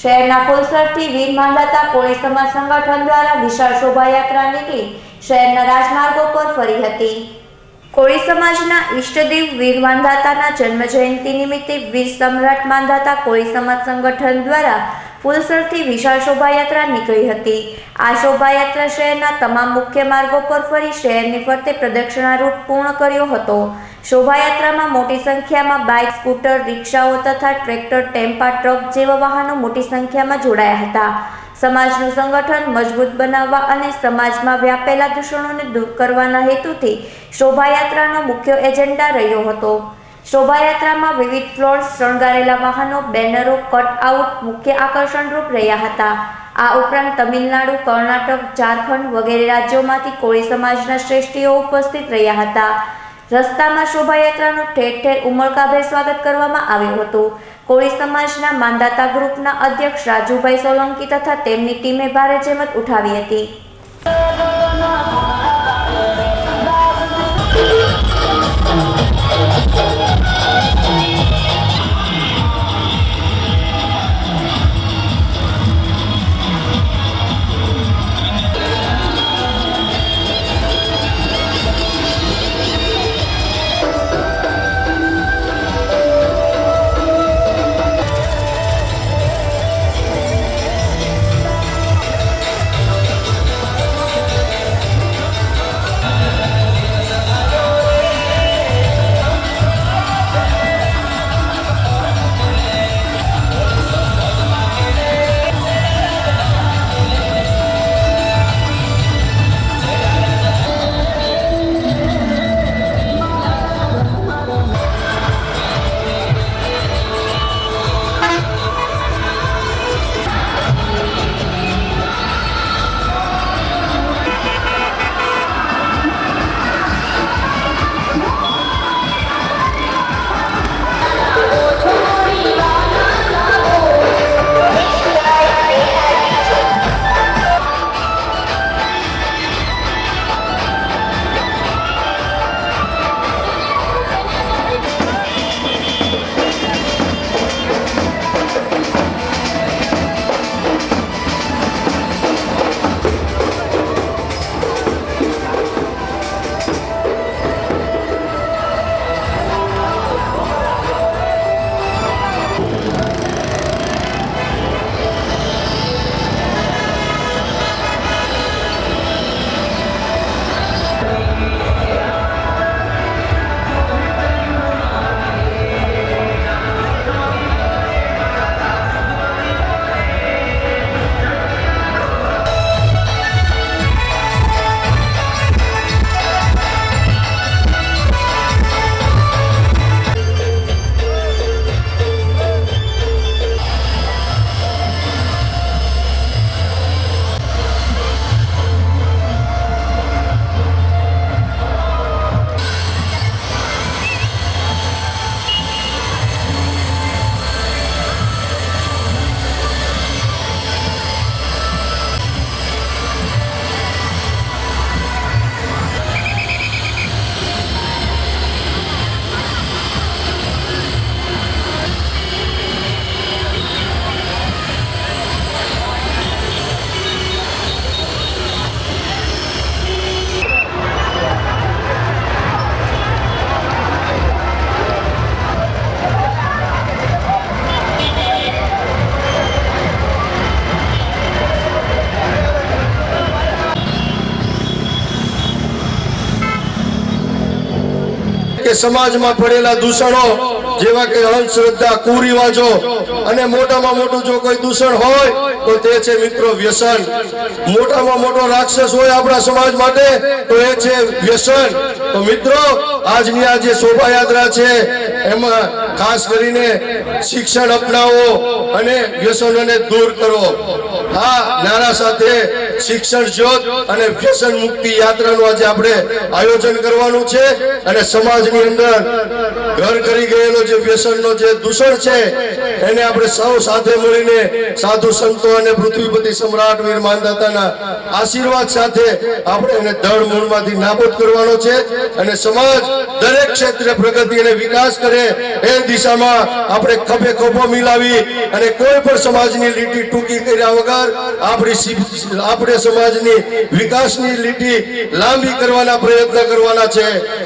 શહેરના ફુલસરથી વીર માંડાતા કોળી સમાજ સંગઠન દ્વારા વિશાળ શોભાયાત્રા નીકળી શહેરના રાજમાર્ગો પર ફરી હતી. કોળી સમાજના ઈષ્ટદેવ વીર માંધાતાના જન્મ જયંતિ નિમિત્તે વીર સમ્રાટ માંધાતા કોળી સમાજ સંગઠન દ્વારા ફુલસરથી વિશાળ શોભાયાત્રા નીકળી હતી. આ શોભાયાત્રા શહેરના તમામ મુખ્ય માર્ગો પર ફરી શહેરની ફરતે પ્રદક્ષિણા રૂટ પૂર્ણ કર્યો હતો. શોભાયાત્રામાં મોટી સંખ્યામાં બાઇક, સ્કૂટર, રિક્ષાઓ તથા ટ્રેક્ટર, ટેમ્પા, ટ્રક જેવા વાહનો મોટી સંખ્યામાં જોડાયા હતા. સમાજનું સંગઠન મજબૂત બનાવવા અને સમાજમાં વ્યાપેલા દૂષણોને દૂર કરવાના હેતુથી શોભાયાત્રાનો મુખ્ય એજન્ડા રહ્યો હતો. શોભાયાત્રામાં વિવિધ ફ્લોર્સ શણગારેલા વાહનો, બેનરો, કટઆઉટ, મુખ્ય આકર્ષણરૂપ રહ્યા હતા. આ ઉપરાંત તમિલનાડુ, કર્ણાટક, ઝારખંડ વગેરે રાજ્યોમાંથી કોળી સમાજના શ્રેષ્ઠીઓ ઉપસ્થિત રહ્યા હતા. રસ્તામાં શોભાયાત્રાનું ઠેર ઠેર ઉમળકાભેર સ્વાગત કરવામાં આવ્યું હતું. કોળી સમાજના માંદાતા ગ્રુપના અધ્યક્ષ રાજુભાઈ સોલંકી તથા તેમની ટીમે ભારે જહેમત ઉઠાવી હતી. કે સમાજમાં પડેલા દૂષણો જેવા કે અંધશ્રદ્ધા કુરિવાજો અને મોટામાં મોટું જો કોઈ દૂષણ હોય, તો તે છે મિત્રો વ્યસન. મોટામાં મોટો રાક્ષસ હોય આપણા સમાજ માટે, તો એ છે વ્યસન. તો મિત્રો, આજની આ જે શોભાયાત્રા છે, એમાં ખાસ કરીને શિક્ષણ અપનાવો અને વ્યસનોને દૂર કરો. આ નારા સાથે શિક્ષણ જ્યોત અને વ્યસન મુક્તિ યાત્રાનું આજે આપણે આયોજન કરવાનું છે અને સમાજની અંદર ઘર કરી ગયેલો જે વ્યસનનો જે દૂષણ છે, એને આપણે સૌ સાથે મળીને સાધુ સંતો અને પૃથ્વીપતિ સમ્રાટ વીર માનદાતાના આશીર્વાદ સાથે આપણે એને દળ મૂળમાંથી નાબૂદ કરવાનો છે અને સમાજ દરેક ક્ષેત્રે પ્રગતિ અને વિકાસ કરે એ દિશામાં આપણે ખભે ખભો મિલાવી અને કોઈ પણ સમાજની લીટી ટૂંકી કર્યા વગર આપણી સી- આપણે સમાજની વિકાસની લીટી લાંબી કરવાના પ્રયત્ન કરવાના છે.